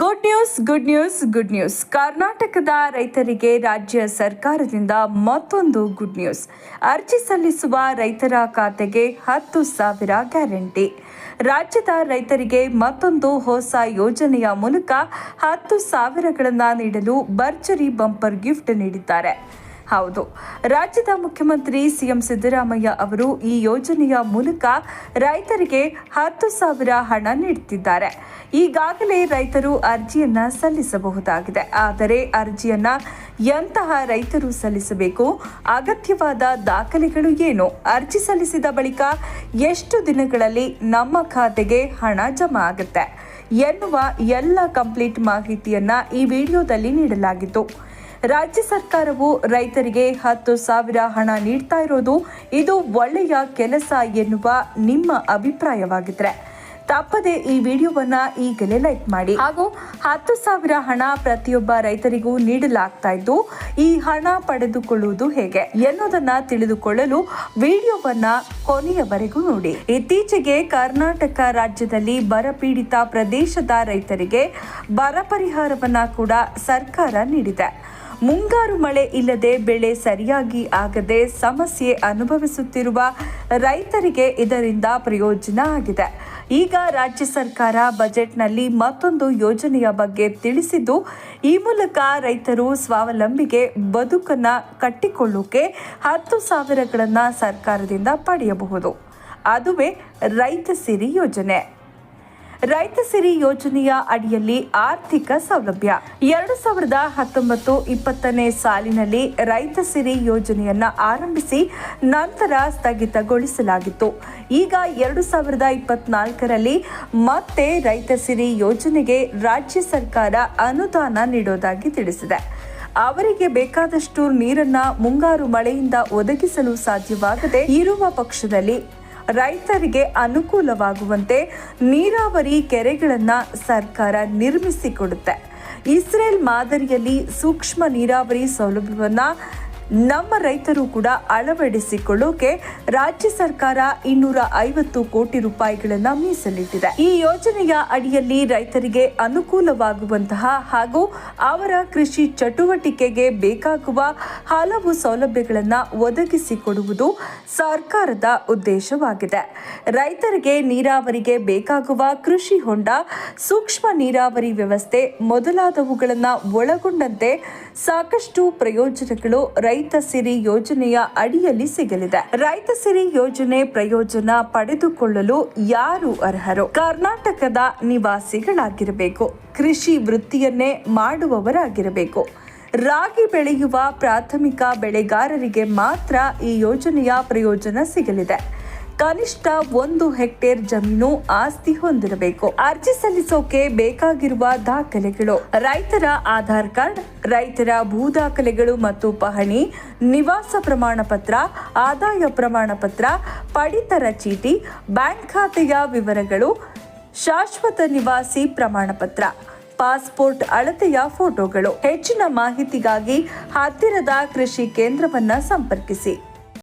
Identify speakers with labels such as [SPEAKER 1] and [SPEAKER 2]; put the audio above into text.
[SPEAKER 1] Good news good news good news ಕರ್ನಾಟಕದ ರೈತರಿಗೆ ರಾಜ್ಯ ಸರ್ಕಾರದಿಂದ ಮತ್ತೊಂದು ಗುಡ್ ನ್ಯೂಸ್ ಅರ್ಜಿ ಸಲ್ಲಿಸುವ ರೈತರ ಖಾತೆಗೆ ಹತ್ತು ಸಾವಿರ ಗ್ಯಾರಂಟಿ. ರಾಜ್ಯದ ರೈತರಿಗೆ ಮತ್ತೊಂದು ಹೊಸ ಯೋಜನೆಯ ಮೂಲಕ ಹತ್ತು ಸಾವಿರಗಳನ್ನು ನೀಡಲು ಭರ್ಜರಿ ಬಂಪರ್ ಗಿಫ್ಟ್ ನೀಡಿದ್ದಾರೆ. ಹೌದು. ರಾಜ್ಯದ ಮುಖ್ಯಮಂತ್ರಿ ಸಿಎಂ ಸಿದ್ದರಾಮಯ್ಯ ಅವರು ಈ ಯೋಜನೆಯ ಮೂಲಕ ರೈತರಿಗೆ ಹತ್ತು ಸಾವಿರ ಹಣ ನೀಡುತ್ತಿದ್ದಾರೆ. ಈಗಾಗಲೇ ರೈತರು ಅರ್ಜಿಯನ್ನ ಸಲ್ಲಿಸಬಹುದಾಗಿದೆ. ಆದರೆ ಅರ್ಜಿಯನ್ನ ಎಂತಹ ರೈತರು ಸಲ್ಲಿಸಬೇಕು? ಅಗತ್ಯವಾದ ದಾಖಲೆಗಳು ಏನು? ಅರ್ಜಿ ಸಲ್ಲಿಸಿದ ಬಳಿಕ ಎಷ್ಟು ದಿನಗಳಲ್ಲಿ ನಮ್ಮ ಖಾತೆಗೆ ಹಣ ಜಮಾ ಆಗುತ್ತೆ ಎನ್ನುವ ಎಲ್ಲ ಕಂಪ್ಲೀಟ್ ಮಾಹಿತಿಯನ್ನ ಈ ವಿಡಿಯೋದಲ್ಲಿ ನೀಡಲಾಗಿತ್ತು ರಾಜ್ಯ ಸರ್ಕಾರವು ರೈತರಿಗೆ ಹತ್ತು ಸಾವಿರ ಹಣ ನೀಡ್ತಾ ಇರೋದು ಇದು ಒಳ್ಳೆಯ ಕೆಲಸ ಎನ್ನುವ ನಿಮ್ಮ ಅಭಿಪ್ರಾಯವಾಗಿದ್ರೆ ತಪ್ಪದೆ ಈ ವಿಡಿಯೋವನ್ನ ಈಗಲೇ ಲೈಕ್ ಮಾಡಿ. ಹಾಗೂ ಹತ್ತು ಸಾವಿರ ಹಣ ಪ್ರತಿಯೊಬ್ಬ ರೈತರಿಗೂ ನೀಡಲಾಗ್ತಾ ಇದ್ದು ಈ ಹಣ ಪಡೆದುಕೊಳ್ಳುವುದು ಹೇಗೆ ಎನ್ನುವುದನ್ನ ತಿಳಿದುಕೊಳ್ಳಲು ವಿಡಿಯೋವನ್ನ ಕೊನೆಯವರೆಗೂ ನೋಡಿ. ಇತ್ತೀಚೆಗೆ ಕರ್ನಾಟಕ ರಾಜ್ಯದಲ್ಲಿ ಬರಪೀಡಿತ ಪ್ರದೇಶದ ರೈತರಿಗೆ ಬರ ಪರಿಹಾರವನ್ನ ಕೂಡ ಸರ್ಕಾರ ನೀಡಿದೆ. ಮುಂಗಾರು ಮಳೆ ಇಲ್ಲದೆ ಬೆಳೆ ಸರಿಯಾಗಿ ಆಗದೆ ಸಮಸ್ಯೆ ಅನುಭವಿಸುತ್ತಿರುವ ರೈತರಿಗೆ ಇದರಿಂದ ಪ್ರಯೋಜನ ಆಗಿದೆ. ಈಗ ರಾಜ್ಯ ಸರ್ಕಾರ ಬಜೆಟ್ನಲ್ಲಿ ಮತ್ತೊಂದು ಯೋಜನೆಯ ಬಗ್ಗೆ ತಿಳಿಸಿದ್ದು, ಈ ಮೂಲಕ ರೈತರು ಸ್ವಾವಲಂಬಿಗೆ ಬದುಕನ್ನ ಕಟ್ಟಿಕೊಳ್ಳೋಕೆ ಹತ್ತು ಸಾವಿರಗಳನ್ನು ಸರ್ಕಾರದಿಂದ ಪಡೆಯಬಹುದು. ಅದುವೇ ರೈತ ಸಿರಿ ಯೋಜನೆ. ರೈತ ಸಿರಿ ಯೋಜನೆಯ ಅಡಿಯಲ್ಲಿ ಆರ್ಥಿಕ ಸೌಲಭ್ಯ. ಎರಡು ಸಾವಿರದ ಹತ್ತೊಂಬತ್ತು ಇಪ್ಪತ್ತನೇ ಸಾಲಿನಲ್ಲಿ ರೈತ ಸಿರಿ ಯೋಜನೆಯನ್ನ ಆರಂಭಿಸಿ ನಂತರ ಸ್ಥಗಿತಗೊಳಿಸಲಾಗಿತ್ತು. ಈಗ ಎರಡು ಸಾವಿರದ ಇಪ್ಪತ್ನಾಲ್ಕರಲ್ಲಿ ಮತ್ತೆ ರೈತ ಸಿರಿ ಯೋಜನೆಗೆ ರಾಜ್ಯ ಸರ್ಕಾರ ಅನುದಾನ ನೀಡೋದಾಗಿ ತಿಳಿಸಿದೆ. ಅವರಿಗೆ ಬೇಕಾದಷ್ಟು ನೀರನ್ನ ಮುಂಗಾರು ಮಳೆಯಿಂದ ಒದಗಿಸಲು ಸಾಧ್ಯವಾಗದೆ ಇರುವ ಪಕ್ಷದಲ್ಲಿ ರೈತರಿಗೆ ಅನುಕೂಲವಾಗುವಂತೆ ನೀರಾವರಿ ಕೆರೆಗಳನ್ನು ಸರ್ಕಾರ ನಿರ್ಮಿಸಿಕೊಡುತ್ತೆ. ಇಸ್ರೇಲ್ ಮಾದರಿಯಲ್ಲಿ ಸೂಕ್ಷ್ಮ ನೀರಾವರಿ ಸೌಲಭ್ಯವನ್ನು ನಮ್ಮ ರೈತರು ಕೂಡ ಅಳವಡಿಸಿಕೊಳ್ಳೋಕೆ ರಾಜ್ಯ ಸರ್ಕಾರ ಇನ್ನೂರ ಐವತ್ತು ಕೋಟಿ ರೂಪಾಯಿಗಳನ್ನು ಮೀಸಲಿಟ್ಟಿದೆ. ಈ ಯೋಜನೆಯ ಅಡಿಯಲ್ಲಿ ರೈತರಿಗೆ ಅನುಕೂಲವಾಗುವಂತಹ ಹಾಗೂ ಅವರ ಕೃಷಿ ಚಟುವಟಿಕೆಗೆ ಬೇಕಾಗುವ ಹಲವು ಸೌಲಭ್ಯಗಳನ್ನು ಒದಗಿಸಿಕೊಡುವುದು ಸರ್ಕಾರದ ಉದ್ದೇಶವಾಗಿದೆ. ರೈತರಿಗೆ ನೀರಾವರಿಗೆ ಬೇಕಾಗುವ ಕೃಷಿ ಹೊಂಡ, ಸೂಕ್ಷ್ಮ ನೀರಾವರಿ ವ್ಯವಸ್ಥೆ ಮೊದಲಾದವುಗಳನ್ನು ಒಳಗೊಂಡಂತೆ ಸಾಕಷ್ಟು ಪ್ರಯೋಜನಗಳು ರೈತ ಸಿರಿ ಯೋಜನೆಯ ಅಡಿಯಲ್ಲಿ ಸಿಗಲಿದೆ. ರೈತ ಸಿರಿ ಯೋಜನೆ ಪ್ರಯೋಜನ ಪಡೆದುಕೊಳ್ಳಲು ಯಾರು ಅರ್ಹರು? ಕರ್ನಾಟಕದ ನಿವಾಸಿಗಳಾಗಿರಬೇಕು. ಕೃಷಿ ವೃತ್ತಿಯನ್ನೇ ಮಾಡುವವರಾಗಿರಬೇಕು. ರಾಗಿ ಬೆಳೆಯುವ ಪ್ರಾಥಮಿಕ ಬೆಳೆಗಾರರಿಗೆ ಮಾತ್ರ ಈ ಯೋಜನೆಯ ಪ್ರಯೋಜನ ಸಿಗಲಿದೆ. ಕನಿಷ್ಠ ಒಂದು ಹೆಕ್ಟೇರ್ ಜಮೀನು ಆಸ್ತಿ ಹೊಂದಿರಬೇಕು. ಅರ್ಜಿ ಸಲ್ಲಿಸೋಕೆ ಬೇಕಾಗಿರುವ ದಾಖಲೆಗಳು. ರೈತರ ಆಧಾರ್ ಕಾರ್ಡ್, ರೈತರ ಭೂ ದಾಖಲೆಗಳು ಮತ್ತು ಪಹಣಿ, ನಿವಾಸ ಪ್ರಮಾಣ ಪತ್ರ ಆದಾಯ ಪ್ರಮಾಣ ಪತ್ರ ಪಡಿತರ ಚೀಟಿ, ಬ್ಯಾಂಕ್ ಖಾತೆಯ ವಿವರಗಳು, ಶಾಶ್ವತ ನಿವಾಸಿ ಪ್ರಮಾಣ ಪತ್ರ ಪಾಸ್ಪೋರ್ಟ್ ಅಳತೆಯ ಫೋಟೋಗಳು. ಹೆಚ್ಚಿನ ಮಾಹಿತಿಗಾಗಿ ಹತ್ತಿರದ ಕೃಷಿ ಕೇಂದ್ರವನ್ನು ಸಂಪರ್ಕಿಸಿ.